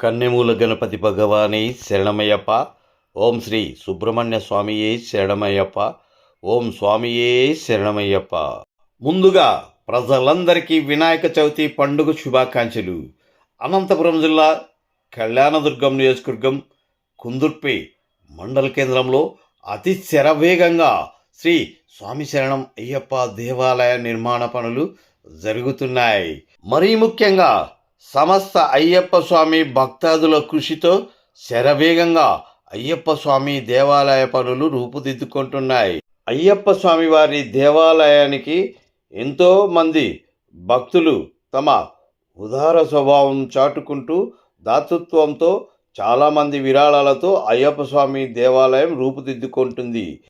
కన్నెమూల గణపతి భగవాని శరణమయ్యప్ప. ఓం శ్రీ సుబ్రహ్మణ్య స్వామియే శరణమయ్యప్ప. ఓం స్వామియే శరణమయ్యప్ప. ముందుగా ప్రజలందరికీ వినాయక చవితి పండుగ శుభాకాంక్షలు. అనంతపురం జిల్లా కళ్యాణదుర్గం నియోజకవర్గం కుందుర్పి మండల కేంద్రంలో అతి శరవేగంగా శ్రీ స్వామి శరణం అయ్యప్ప దేవాలయ నిర్మాణ పనులు జరుగుతున్నాయి. మరీ ముఖ్యంగా సమస్త అయ్యప్ప స్వామి భక్తాదుల కృషితో శరవేగంగా అయ్యప్ప స్వామి దేవాలయ పనులు రూపుదిద్దుకుంటున్నాయి. అయ్యప్ప స్వామి వారి దేవాలయానికి ఎంతో మంది భక్తులు తమ ఉదార స్వభావం చాటుకుంటూ దాతృత్వంతో చాలామంది విరాళాలతో అయ్యప్ప స్వామి దేవాలయం రూపుదిద్దుకుంటుంది.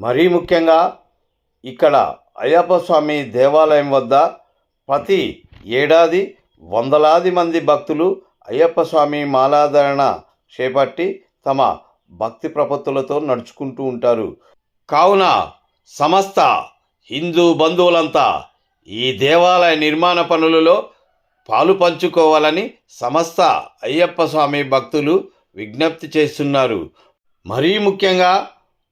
మరీ ముఖ్యంగా ఇక్కడ అయ్యప్ప స్వామి దేవాలయం వద్ద ప్రతి ఏడాది వందలాది మంది భక్తులు అయ్యప్ప స్వామి మాలాధరణ చేపట్టి తమ భక్తి ప్రపత్తులతో నడుచుకుంటూ ఉంటారు. కావున సమస్త హిందూ బంధువులంతా ఈ దేవాలయ నిర్మాణ పనులలో పాలు పంచుకోవాలని సమస్త అయ్యప్ప స్వామి భక్తులు విజ్ఞప్తి చేస్తున్నారు. మరీ ముఖ్యంగా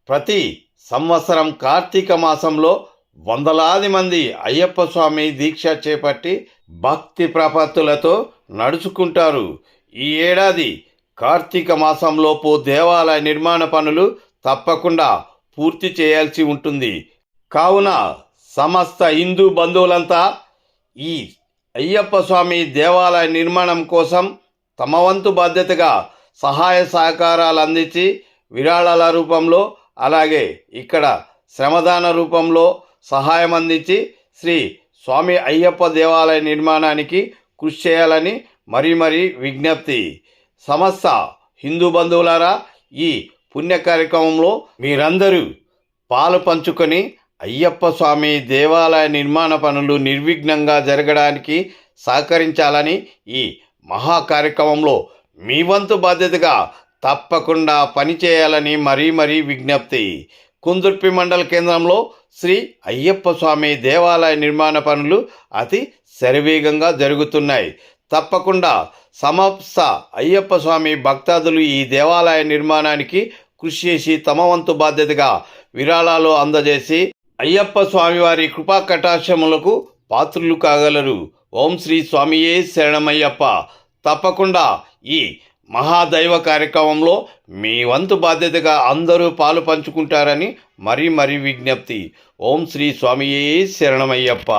ప్రతి సంవత్సరం కార్తీక మాసంలో వందలాది మంది అయ్యప్ప స్వామి దీక్ష చేపట్టి భక్తి ప్రపత్తులతో నడుచుకుంటారు. ఈ ఏడాది కార్తీక మాసంలోపు దేవాలయ నిర్మాణ పనులు తప్పకుండా పూర్తి చేయాల్సి ఉంటుంది. కావున సమస్త హిందూ బంధువులంతా ఈ అయ్యప్ప స్వామి దేవాలయ నిర్మాణం కోసం తమ వంతు బాధ్యతగా సహాయ సహకారాలు అందించి విరాళాల రూపంలో అలాగే ఇక్కడ శ్రమదాన రూపంలో సహాయం అందించి శ్రీ స్వామి అయ్యప్ప దేవాలయ నిర్మాణానికి కృషి చేయాలని మరీ మరీ విజ్ఞప్తి. సమస్త హిందూ బంధువులారా ఈ పుణ్య కార్యక్రమంలో మీరందరూ పాలు పంచుకొని అయ్యప్ప స్వామి దేవాలయ నిర్మాణ పనులు నిర్విఘ్నంగా జరగడానికి సహకరించాలని ఈ మహా కార్యక్రమంలో మీ వంతు బాధ్యతగా తప్పకుండా పనిచేయాలని మరీ మరీ విజ్ఞప్తి. కుందుర్పి మండల కేంద్రంలో శ్రీ అయ్యప్ప స్వామి దేవాలయ నిర్మాణ పనులు అతి శరవేగంగా జరుగుతున్నాయి. తప్పకుండా సమప్స అయ్యప్ప స్వామి భక్తాదులు ఈ దేవాలయ నిర్మాణానికి కృషి చేసి తమ వంతు బాధ్యతగా విరాళాలు అందజేసి అయ్యప్ప స్వామివారి కృపా కటాక్షములకు పాత్రులు కాగలరు. ఓం శ్రీ స్వామియే శరణమయ్యప్ప. తప్పకుండా ఈ మహాదైవ కార్యక్రమంలో మీ వంతు బాధ్యతగా అందరూ పాలు పంచుకుంటారని మరీ మరీ విజ్ఞప్తి. ఓం శ్రీ స్వామియే శరణమయ్యప్ప.